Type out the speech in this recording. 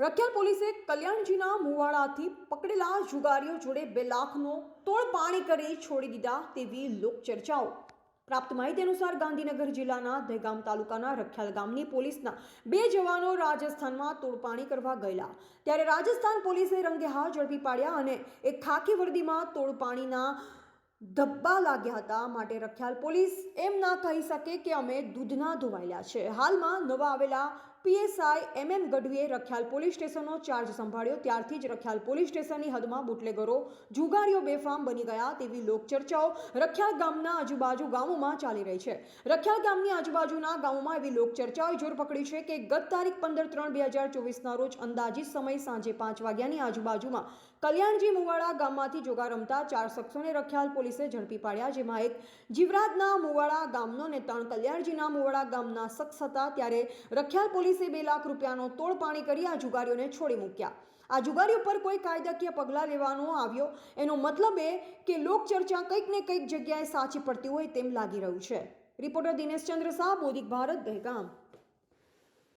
રખિયાલ પોલીસે કલ્યાણજીના મુવાડાથી પકડેલા જુગારીઓ જોડે બે લાખનો તોડ પાણી કરી છોડી દીધા તેવી લોકચર્ચાઓ. પ્રાપ્ત માહિતી અનુસાર ગાંધીનગર જિલ્લાના દહેગામ તાલુકાના રખિયાલ ગામની પોલીસના બે જવાનો રાજસ્થાનમાં તોડપાણી કરવા ગયેલા. ત્યારે રાજસ્થાન પોલીસે રંગે હાથ ઝડપી પાડ્યા અને એક ખાકી વર્દીમાં તોડપાણીના ધબ્બા લાગ્યા હતા. માટે રખિયાલ પોલીસ એમ ના કહી શકે કે અમે દૂધના ધોવાયેલા છે. હાલમાં નવા આવેલા પીએસઆઈ એમ ગઢવીએ રખિયાલ પોલીસ સ્ટેશનનો ચાર્જ સંભાળ્યો. ત્યારથી જ રખિયાલ પોલીસ સ્ટેશનની હદમાં બુટલેગરો, જુગારીઓ બેફામ બની ગયા તેવી લોકચર્ચાઓ રખિયાલ ગામના આજુબાજુ ગામોમાં ચાલી રહી છે. રખિયાલ ગામની આજુબાજુના ગામોમાં એવી લોકચર્ચાઓએ જોર પકડી છે કે ગત તારીખ પંદર ત્રણ બે હજાર ચોવીસના રોજ અંદાજિત સમય સાંજે પાંચ વાગ્યાની આજુબાજુમાં કલ્યાણજી મુવાડા ગામમાંથી જોગા રમતા ચાર શખ્સોને રખિયાલ પોલીસે ઝડપી પાડ્યા. જેમાં એક જીવરાજના મુવાડા ગામનો અને ત્રણ કલ્યાણજીના મુવાડા ગામના શખ્સ હતા. ત્યારે રખિયાલ પોલીસે બે લાખ રૂપિયાનો તોડ પાણી કરી આ જુગારીઓને છોડી મૂક્યા. આ જુગારી ઉપર કોઈ કાયદાકીય પગલાં લેવાનો આવ્યો. એનો મતલબ એ કે લોકચર્ચા કંઈક ને કંઈક જગ્યાએ સાચી પડતી હોય તેમ લાગી રહ્યું છે. રિપોર્ટર દિનેશ ચંદ્ર શાહ, બોધિક ભારત, દહેગામ.